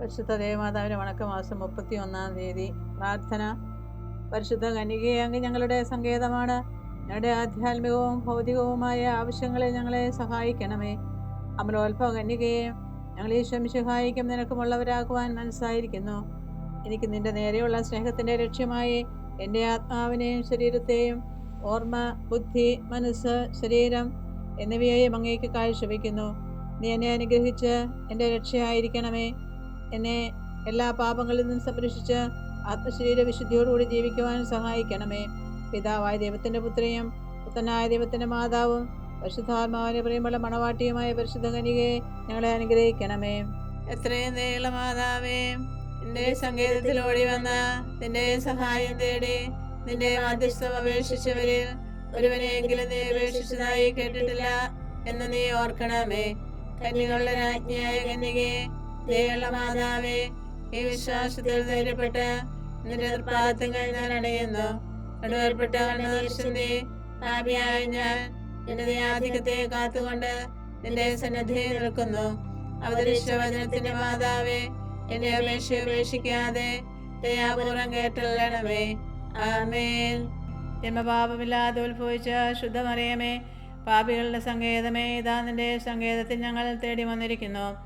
പരിശുദ്ധ ദേവമാതാവിന്റെ വണക്കമാസം മുപ്പത്തി ഒന്നാം തീയതി. പ്രാർത്ഥന പരിശുദ്ധ കനികയെ അങ്ങ് ഞങ്ങളുടെ സങ്കേതമാണ്. ഞങ്ങളുടെ ആധ്യാത്മികവും ഭൗതികവുമായ ആവശ്യങ്ങളിൽ ഞങ്ങളെ സഹായിക്കണമേ. അമലോത്ഭവ കന്യകയെ ഞങ്ങൾ ഈശ്വം സഹായിക്കും നിനക്കുമുള്ളവരാക്കുവാൻ മനസ്സായിരിക്കുന്നു. എനിക്ക് നിന്റെ നേരെയുള്ള സ്നേഹത്തിന്റെ ലക്ഷ്യമായി എന്റെ ആത്മാവിനെയും ശരീരത്തെയും ഓർമ്മ ബുദ്ധി മനസ്സ് ശരീരം എന്നിവയെയും അങ്ങേക്ക് കാഴ്ചവെക്കുന്നു. നീ എന്നെ അനുഗ്രഹിച്ച് എന്റെ രക്ഷയായിരിക്കണമേ. എന്നെ എല്ലാ പാപങ്ങളിൽ നിന്നും സംരക്ഷിച്ച് ആത്മശരീര വിശുദ്ധിയോടുകൂടി ജീവിക്കുവാൻ സഹായിക്കണമേ. പിതാവായ ദൈവത്തിന്റെ പുത്രിയും പുത്തനായ ദൈവത്തിന്റെ മാതാവും പരിശുദ്ധാത്മാവിനെ പ്രിയമുള്ള മണവാട്ടിയുമായ പരിശുദ്ധ കനികയെ ഞങ്ങളെ അനുഗ്രഹിക്കണമേ. എത്രയും ദയുള്ള മാതാവേ നിന്റെ സങ്കേതത്തിൽ ഓടി വന്ന നിന്റെ സഹായം തേടി നിന്റെ മാധ്യസ്ഥം അപേക്ഷിച്ചവരിൽ ഒരുവനെയെങ്കിലും നീ അപേക്ഷിച്ചതായി കേട്ടിട്ടില്ല എന്ന് നീ ഓർക്കണമേ. കന്യകളുടെ രാജ്ഞിയായ കന്യകയെ ദയുള്ള മാതാവേ ഈ വിശ്വാസത്തിൽ ധൈര്യപ്പെട്ട് നിന്റെ നിർപ്പാദത്തങ്ങൾ ഞാൻ അടയുന്നു. നടുവേർപ്പെട്ട കണ്ണുദർശന്റെ പാപിയായ ഞാൻ നിന്റെ ആധിക്യത്തെ കാത്തുകൊണ്ട് നിന്റെ സന്നദ്ധയിൽ നിൽക്കുന്നു. അവതരിച്ച വചനത്തിന്റെ മാതാവേ എന്റെ അപേക്ഷ ഉപേക്ഷിക്കാതെ ദയാപൂർവം കേട്ടല്ലണമേ. ആമേൻ. ജന്മപാപമില്ലാതെ ഉത്ഭവിച്ച ശുദ്ധമറിയമേ പാപികളുടെ സങ്കേതമേ ഇതാ നിന്റെ സങ്കേതത്തിൽ ഞങ്ങൾ തേടി വന്നിരിക്കുന്നു.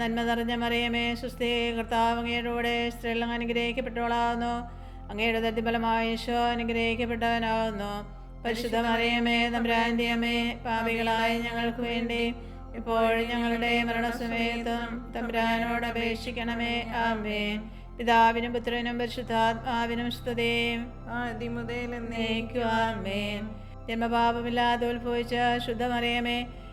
നന്മ നിറഞ്ഞ മറിയമേ സുസ്ഥി കർത്താവ് അങ്ങയുടെ സ്ത്രീകൾ അനുഗ്രഹിക്കപ്പെട്ടവളാകുന്നു. അങ്ങയുടെ തത്തിഫലമായ ഈശോ അനുഗ്രഹിക്കപ്പെട്ടവനാകുന്നു. പരിശുദ്ധ മറിയമേ തമ്പുരാന്റെ അമ്മേ പാപികളായ ഞങ്ങൾക്ക് വേണ്ടി ഇപ്പോഴും ഞങ്ങളുടെ മരണസമയത്തും തമ്പ്രാനോട് അപേക്ഷിക്കണമേ. ആമേ പിതാവിനും പുത്രനും പരിശുദ്ധാത്മാവിനും സ്തുതയും ജന്മപാപമില്ലാതെ ഉത്ഭവിച്ച ശുദ്ധമറിയമേ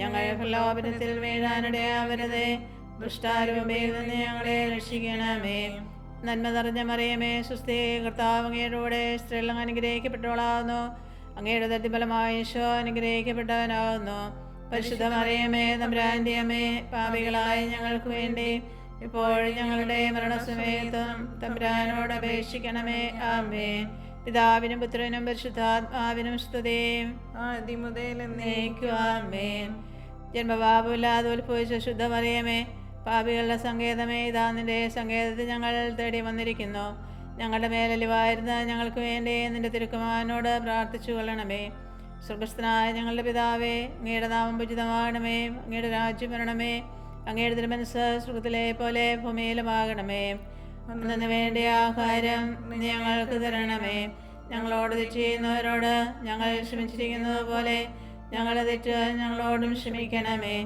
ഞങ്ങൾ പ്രലോഭനത്തിൽ വീഴാനിടയാവരുതേ ദുഷ്ടാരൂപയിൽ നിന്ന് ഞങ്ങളെ രക്ഷിക്കണമേ. നന്മ നിറഞ്ഞ മറിയമേ സുസ്ഥി കർത്താവ് അങ്ങയുടെ സ്ത്രീകൾ അനുഗ്രഹിക്കപ്പെട്ടവളാകുന്നു അങ്ങയുടെ തത്തിഫലമായ ഈശോ അനുഗ്രഹിക്കപ്പെട്ടവനാകുന്നു പരിശുദ്ധ മറിയമേ തമ്പുരാന്റെ അമ്മേ പാപികളായ ഞങ്ങൾക്ക് വേണ്ടി ഇപ്പോഴും ഞങ്ങളുടെ മരണസമയത്തും തമ്പുരാനോട് അപേക്ഷിക്കണമേ. ആമേ പിതാവിനും പുത്രനും പരിശുദ്ധാത്മാവിനും സ്തുതിയും ആദ്യമുതൽ എന്നേക്കുവാമേൻ ജന്മപാപമില്ലാതെ ഉത്ഭവിച്ച ശുദ്ധമറിയമേ പാപികളുടെ സങ്കേതമേ ഇതാ നിന്റെ സങ്കേതത്തിൽ ഞങ്ങൾ തേടി വന്നിരിക്കുന്നു. ഞങ്ങളുടെ മേലലിവായിരുന്ന ഞങ്ങൾക്ക് വേണ്ടി നിന്റെ തിരുക്കുമാനോട് പ്രാർത്ഥിച്ചു കൊള്ളണമേ. സുഖസ്ഥനായ ഞങ്ങളുടെ പിതാവേ അങ്ങയുടെ നാമം ഉചിതമാകണമേ അങ്ങയുടെ രാജ്യം വരണമേ അങ്ങയുടെ തിരുമനസ് സുഖത്തിലെ പോലെ ഭൂമിയിലുമാകണമേ. അന്നു വേണ്ട ആഹാരം ഞങ്ങൾക്ക് തരണമേ. ഞങ്ങളോട് ചെയ്യുന്നവരോട് ഞങ്ങൾ ക്ഷമിച്ചിരിക്കുന്നത് പോലെ ഞങ്ങളുടെ തെറ്റ് ഞങ്ങളോടും ക്ഷമിക്കണമേ.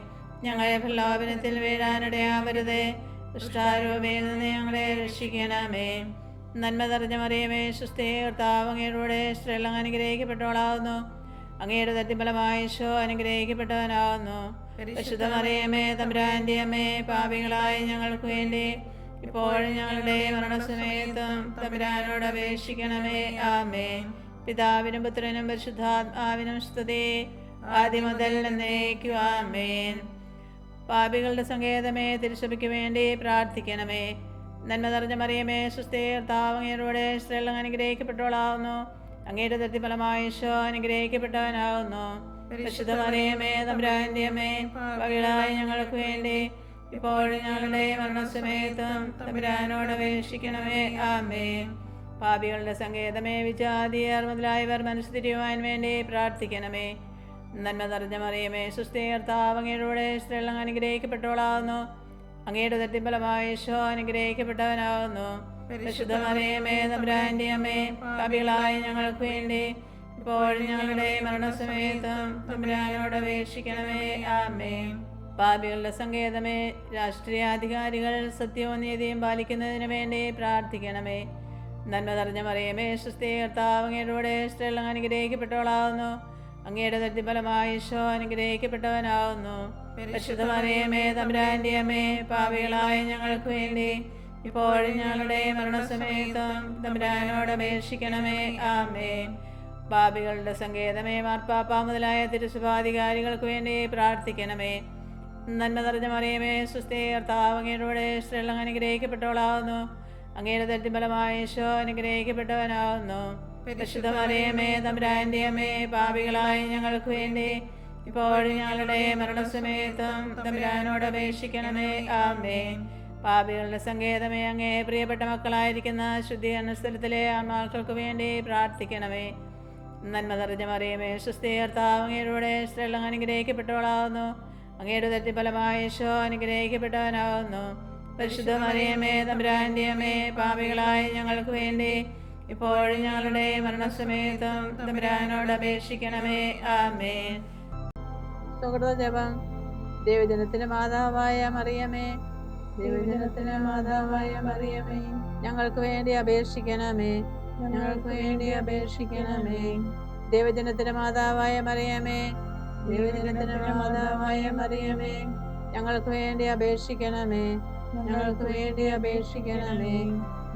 ഞങ്ങളെ പ്രലോഭനത്തിൽ വീഴാനിടയാവരുതേ ദുഷ്ടാരൂപയിൽ നിന്ന് ഞങ്ങളെ രക്ഷിക്കണമേ. നന്മ നിറഞ്ഞ മറിയമേ സുസ്ഥേ കർത്താവ് അങ്ങയുടെ സ്ത്രീകൾ അനുഗ്രഹിക്കപ്പെട്ടവളാകുന്നു അങ്ങയുടെ തത്തിഫലമായ പരിശുദ്ധ മറിയമേ തമ്പുരാന്റെ അമ്മേ പാപികളായ ഞങ്ങൾക്ക് വേണ്ടി ഇപ്പോഴും ഞങ്ങളുടെ മരണസമയത്തും തമ്പുരാനോട് അപേക്ഷിക്കണമേ. ആമേ പിതാവിനും പുത്രനും പരിശുദ്ധാത്മാവിനും സ്തുതി. ആദ്യം മുതൽ എന്നേക്കും ആമേൻ. പാപികളുടെ സങ്കേതമേ തിരുസഭയ്ക്ക് വേണ്ടി പ്രാർത്ഥിക്കണമേ. നന്മ നിറഞ്ഞ മറിയമേ സുസ്ഥേ താവങ്ങയുടെ സ്ത്രീകൾ അനുഗ്രഹിക്കപ്പെട്ടവളാവുന്നു. അങ്ങയുടെ തൃപ്തിഫലമായ ഈശോ അനുഗ്രഹിക്കപ്പെട്ടവനാകുന്നു പരിശുദ്ധ മറിയമേ തമ്പുരാന്റെ അമ്മേ ഞങ്ങൾക്ക് വേണ്ടി ഇപ്പോഴും ഞങ്ങളുടെ മരണസമയത്തും തമ്പുരാനോട് അപേക്ഷിക്കണമേ. ആമേ പാപികളുടെ സങ്കേതമേ വിജാതിയർ മുതലായവർ മനസ്സുതിരിയുവാൻ വേണ്ടി പ്രാർത്ഥിക്കണമേ. നന്മ നിറഞ്ഞ മറിയമേ സുസ്ഥീകർത്താവ് അങ്ങയുടെ സ്ത്രീകൾ അനുഗ്രഹിക്കപ്പെട്ടവളാകുന്നു അങ്ങയുടെ തട്ടിപ്പലമായ ഈശോ അനുഗ്രഹിക്കപ്പെട്ടവനാകുന്നു പരിശുദ്ധ മറിയമേ തമ്പുരാന്റെ അമ്മേ പാപികളായ ഞങ്ങൾക്ക് വേണ്ടി ഇപ്പോൾ ഞങ്ങളുടെ മരണസമയത്തും തമ്പുരാനോട് അപേക്ഷിക്കണമേ. ആമേ പാപികളുടെ സങ്കേതമേ രാഷ്ട്രീയ അധികാരികൾ സത്യവും നീതിയും പാലിക്കുന്നതിന് വേണ്ടി പ്രാർത്ഥിക്കണമേ. നന്മ നിറഞ്ഞ മറിയമേ സുസ്ഥി കർത്താവ് അങ്ങയുടെ സ്ത്രീകൾ അനുഗ്രഹിക്കപ്പെട്ടവളാവുന്നു. അങ്ങയുടെ തട്ടിഫലമായ ഈശോ അനുഗ്രഹിക്കപ്പെട്ടവനാവുന്നു പരിശുദ്ധ മറിയമേ തമ്പുരാന്റെ അമ്മേ പാപികളായ ഞങ്ങൾക്ക് വേണ്ടി ഇപ്പോഴും ഞങ്ങളുടെ മരണസമയത്തും തമ്പുരാനോട് അപേക്ഷിക്കണമേ. ആമേ പാപികളുടെ സങ്കേതമേ മാർപ്പാപ്പ മുതലായ തിരുസുഭാധികാരികൾക്ക് വേണ്ടി പ്രാർത്ഥിക്കണമേ. നന്മ നിറഞ്ഞ മറിയമേ സുസ്ഥേ കർത്താവ് അങ്ങയുടെ സ്ത്രീകൾ അനുഗ്രഹിക്കപ്പെട്ടവളാവുന്നു അങ്ങയുടെ തട്ടിഫലമായ ഈശോ അനുഗ്രഹിക്കപ്പെട്ടവനാവുന്നു പരിശുദ്ധ മറിയമേ തമ്പുരാന്റെ അമ്മേ പാപികളായ ഞങ്ങൾക്ക് വേണ്ടി ഇപ്പോഴും ഞങ്ങളുടെ മരണസമയത്തും തമ്പുരാനോട് അപേക്ഷിക്കണമേ. ആമേ പാപികളുടെ സങ്കേതമേ അങ്ങേ പ്രിയപ്പെട്ട മക്കളായിരിക്കുന്ന ശുദ്ധീകരണ സ്ഥലത്തിലെ ആത്മാക്കൾക്ക് വേണ്ടി പ്രാർത്ഥിക്കണമേ. നന്മ നിറഞ്ഞ മറിയമേ സുസ്ഥീകർത്താവ് അങ്ങയുടെ സ്ത്രീകൾ അനുഗ്രഹിക്കപ്പെട്ടവളാവുന്നു. അങ്ങയുടെ തട്ടിഫലമായ യേശോ അനുഗ്രഹിക്കപ്പെട്ടവനാവുന്നു. പരിശുദ്ധ മറിയമേ തമ്പുരാന്റെ അമ്മേ പാപികളായ ഞങ്ങൾക്ക് വേണ്ടി ഇപ്പോഴും ഞങ്ങളുടെ മരണസമേതം തമ്പുരാനോട് അപേക്ഷിക്കണമേ. ആമേ ജപം. ദേവജനത്തിന്റെ മാതാവായ മറിയമേ. ദേവജനത്തിന്റെ മാതാവായ മറിയമേ. ഞങ്ങൾക്ക് വേണ്ടി അപേക്ഷിക്കണമേ. ഞങ്ങൾക്ക് വേണ്ടി അപേക്ഷിക്കണമേ. ദേവജനത്തിന്റെ മാതാവായ മറിയമേ. ദേവജനത്തിന്റെ മാതാവായ മറിയമേ. ഞങ്ങൾക്ക് വേണ്ടി അപേക്ഷിക്കണമേ. ഞങ്ങൾക്ക് വേണ്ടി അപേക്ഷിക്കണമേ.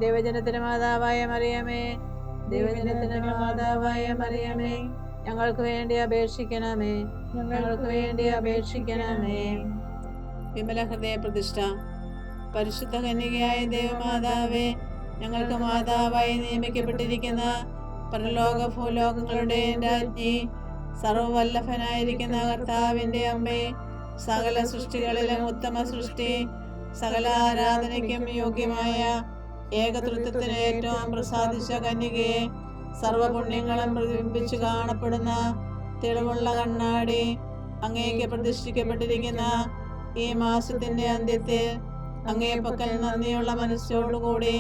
ദൈവജനത്തിന്റെ മാതാവായ മറിയമേ ദൈവജനത്തിന്റെ മാതാവായ മറിയമേ ഞങ്ങൾക്ക് വേണ്ടി അപേക്ഷിക്കണമേ ഞങ്ങൾക്ക് വേണ്ടി അപേക്ഷിക്കണമേ. വിമല ഹൃദയ പ്രതിഷ്ഠ. പരിശുദ്ധ കന്യകയായ ദേവമാതാവേ ഞങ്ങൾക്ക് മാതാവായി നിയമിക്കപ്പെട്ടിരിക്കുന്ന പരലോക ഭൂലോകങ്ങളുടെ രാജ്ഞി സർവവല്ലഭനായിരിക്കുന്ന കർത്താവിന്റെ അമ്മേ സകല സൃഷ്ടികളിലും ഉത്തമ സൃഷ്ടി സകല ആരാധനയ്ക്കും യോഗ്യമായ ഏകതൃത്വത്തിന് ഏറ്റവും പ്രസാദിച്ച കന്യകയെ സർവപുണ്യങ്ങളും പ്രതിബിംബിച്ചു കാണപ്പെടുന്ന തെളിവുള്ള കണ്ണാടി അങ്ങേക്ക് പ്രതിഷ്ഠിക്കപ്പെട്ടിരിക്കുന്ന ഈ മാസത്തിന്റെ അന്ത്യത്തിൽ അങ്ങേ പക്കൽ നന്ദിയുള്ള മനസ്സോടുകൂടി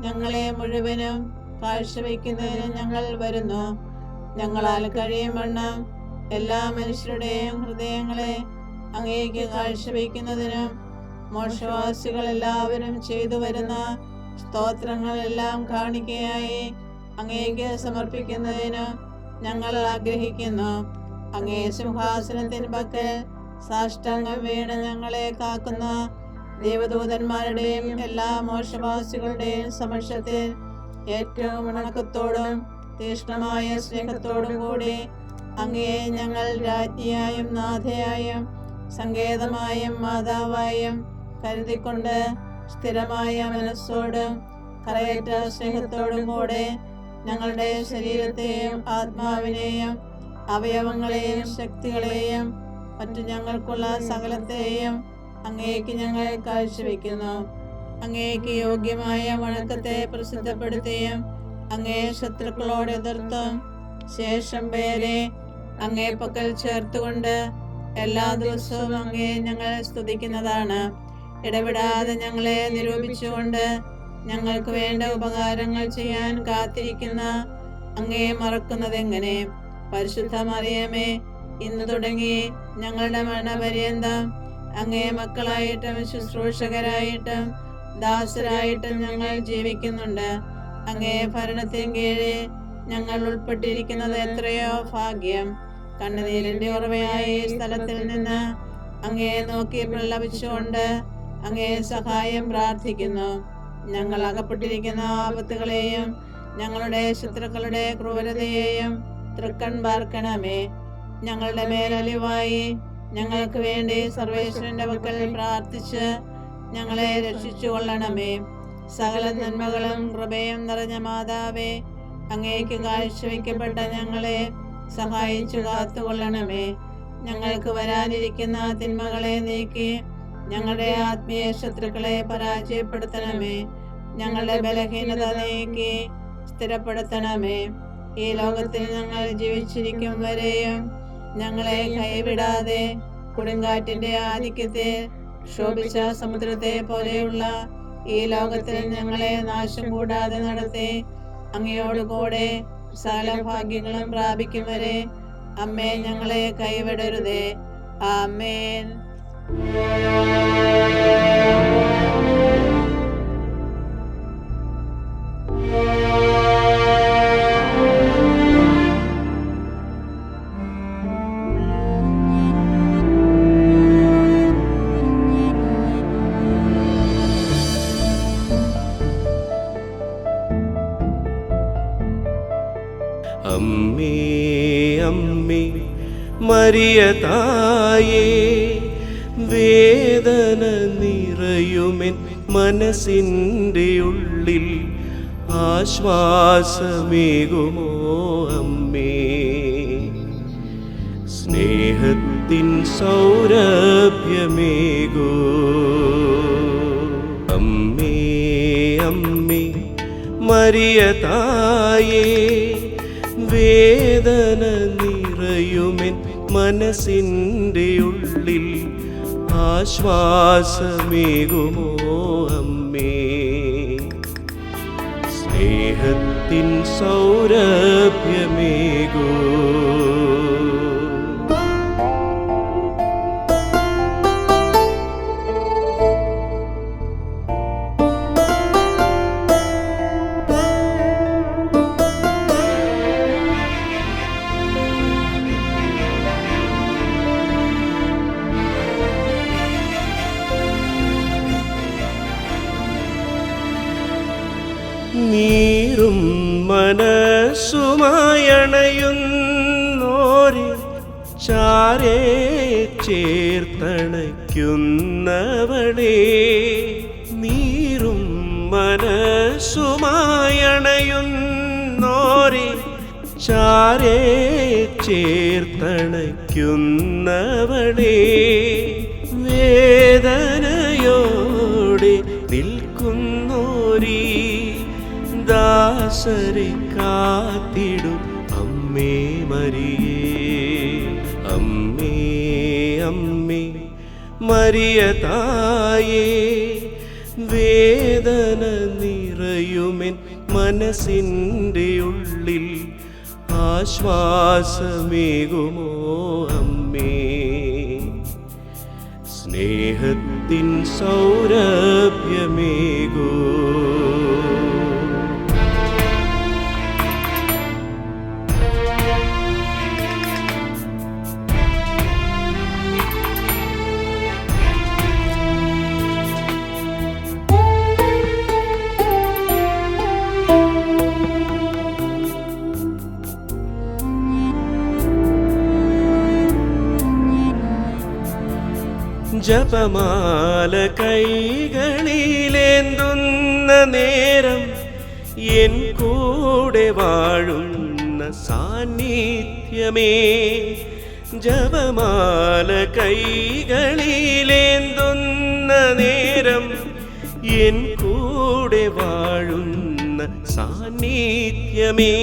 ഞങ്ങളെ മുഴുവനും കാഴ്ചവെക്കുന്നതിന് ഞങ്ങൾ വരുന്നു. ഞങ്ങളാൽ കഴിയും വണ്ണം എല്ലാ മനുഷ്യരുടെയും ഹൃദയങ്ങളെ അങ്ങേക്ക് കാഴ്ചവെക്കുന്നതിനും മോശവാസികൾ എല്ലാവരും ചെയ്തു വരുന്ന സ്തോത്രങ്ങളെല്ലാം കാണിക്കയായി. അങ്ങേക്ക് സമർപ്പിക്കുന്നതിന് ഞങ്ങൾ ആഗ്രഹിക്കുന്നു. അങ്ങേ സിംഹാസനത്തിന് പക്കൽ സാഷ്ടാംഗം വീണ് ഞങ്ങളെ കാക്കുന്ന ദേവദൂതന്മാരുടെയും എല്ലാ മോശവാസികളുടെയും സമക്ഷത്തിൽ ഏറ്റവും ഉണക്കത്തോടും തീഷ്ണമായ സ്നേഹത്തോടും കൂടി അങ്ങയെ ഞങ്ങൾ രാജ്ഞിയായും നാഥയായും സങ്കേതമായും മാതാവായും കരുതിക്കൊണ്ട് സ്ഥിരമായ മനസ്സോടും കറയേറ്റ സ്നേഹത്തോടും കൂടെ ഞങ്ങളുടെ ശരീരത്തെയും ആത്മാവിനെയും അവയവങ്ങളെയും ശക്തികളെയും മറ്റു ഞങ്ങൾക്കുള്ള സകലത്തെയും അങ്ങേക്ക് ഞങ്ങൾ കാഴ്ചവെക്കുന്നു. അങ്ങേക്ക് യോഗ്യമായ വണക്കത്തെ പ്രസിദ്ധപ്പെടുത്തുകയും അങ്ങേ ശത്രുക്കളോട് എതിർത്തും ശേഷം പേരെ അങ്ങേ പക്കൽ ചേർത്തുകൊണ്ട് എല്ലാ ദിവസവും അങ്ങേ ഞങ്ങൾ സ്തുതിക്കുന്നതാണ്. ഇടപെടാതെ ഞങ്ങളെ നിരൂപിച്ചുകൊണ്ട് ഞങ്ങൾക്ക് വേണ്ട ഉപകാരങ്ങൾ ചെയ്യാൻ കാത്തിരിക്കുന്ന അങ്ങേ മറക്കുന്നതെങ്ങനെ? പരിശുദ്ധ മറിയമേ ഇന്ന് തുടങ്ങി ഞങ്ങളുടെ മരണപര്യന്തം. അങ്ങേ മക്കളായിട്ടും ശുശ്രൂഷകരായിട്ടും ദാസരായിട്ടും ഞങ്ങൾ ജീവിക്കുന്നുണ്ട്. അങ്ങേ ഭരണത്തിന് കീഴിൽ ഞങ്ങൾ ഉൾപ്പെട്ടിരിക്കുന്നത് എത്രയോ ഭാഗ്യം. കണ്ണുനീരിന്റെ ഉറവയായ ഈ സ്ഥലത്തിൽ നിന്ന് അങ്ങേ നോക്കി പ്രലപിച്ചുകൊണ്ട് അങ്ങേ സഹായം പ്രാർത്ഥിക്കുന്നു. ഞങ്ങൾ അകപ്പെട്ടിരിക്കുന്ന ആപത്തുകളെയും ഞങ്ങളുടെ ശത്രുക്കളുടെ ക്രൂരതയെയും തൃക്കൺ പാർക്കണമേ ഞങ്ങളുടെ മേലലിവായി ഞങ്ങൾക്ക് വേണ്ടി സർവേശ്വരന്റെ പക്കൽ പ്രാർത്ഥിച്ച് ഞങ്ങളെ രക്ഷിച്ചു കൊള്ളണമേ സകല നന്മകളും കൃപയും നിറഞ്ഞ മാതാവേ അങ്ങേക്ക് കാഴ്ചവെക്കപ്പെട്ട ഞങ്ങളെ സഹായിച്ചു കാത്തുകൊള്ളണമേ. ഞങ്ങൾക്ക് വരാനിരിക്കുന്ന തിന്മകളെ നീക്കി ഞങ്ങളുടെ ആത്മീയ ശത്രുക്കളെ പരാജയപ്പെടുത്തണമേ. ഞങ്ങളുടെ ബലഹീനത നീക്കി സ്ഥിരപ്പെടുത്തണമേ. ഈ ലോകത്തിൽ ഞങ്ങൾ ജീവിച്ചിരിക്കും വരെയും ഞങ്ങളെ കൈവിടാതെ കൊടുങ്കാറ്റിന്റെ ആധിക്യത്തെ ശോഭിച്ച സമുദ്രത്തെ പോലെയുള്ള ഈ ലോകത്തിൽ ഞങ്ങളെ നാശം കൂടാതെ നടത്തി അങ്ങയോട് കൂടെ ഭാഗ്യങ്ങളും പ്രാപിക്കും വരെ. അമ്മേ ഞങ്ങളെ കൈവിടരുതേ. ആമേൻ. അമ്മേ വേദന നിറയുമെൻ മനസ്സിന്റെ ഉള്ളിൽ ആശ്വാസമേകുമോ അമ്മേ? സ്നേഹത്തിൻ സൗരഭ്യമേകോ. അമ്മേ അമ്മേ മരിയ തായേ വേദന നിറയുമെൻ മനസ്സിന്റെ ഉള്ളിൽ ആശ്വാസമേകുമോ അമ്മേ? സ്നേഹത്തിൻ സൗരഭ്യമേകൂ ചേർത്തണയ്ക്കുന്നവളേ നീറും മനസ്സുമായണയുന്നോരെ ചാരേ ചേർത്തണയ്ക്കുന്നവളേ വേദനയോടെ നിൽക്കുന്നോരീ ദാസരെ കാത്തിടും അമ്മേ മരിയേ മരിയ തായേ വേദന നിറയുമെൻ മനസ്സിന്റെ ഉള്ളിൽ ആശ്വാസമേകുമോ അമ്മേ. സ്നേഹത്തിൻ സൗരഭ്യമേകൂ. ജപമാല കൈകളിലേന്തുന്ന നേരം എൻ കൂടെ വാഴുന്ന സാന്നിധ്യമേ. ജപമാല കൈകളിലേന്തുന്ന നേരം എൻ കൂടെ വാഴുന്ന സാന്നിധ്യമേ.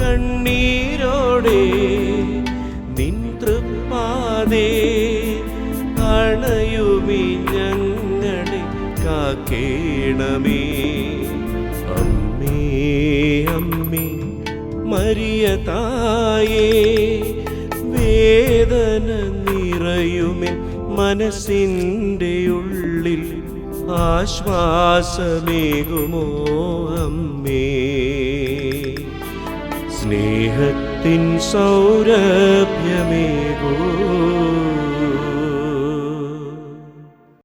കണ്ണീരോടെ നിൻ തൃപ്പാതേ കാക്കേണമേ അമ്മേ അമ്മേ മരിയ തായേ വേദന നിറയുമേ മനസ്സിന്റെ ഉള്ളിൽ ആശ്വാസമേകുമോ അമ്മേ. സ്നേഹത്തിൻ സൗരഭ്യമേകൂ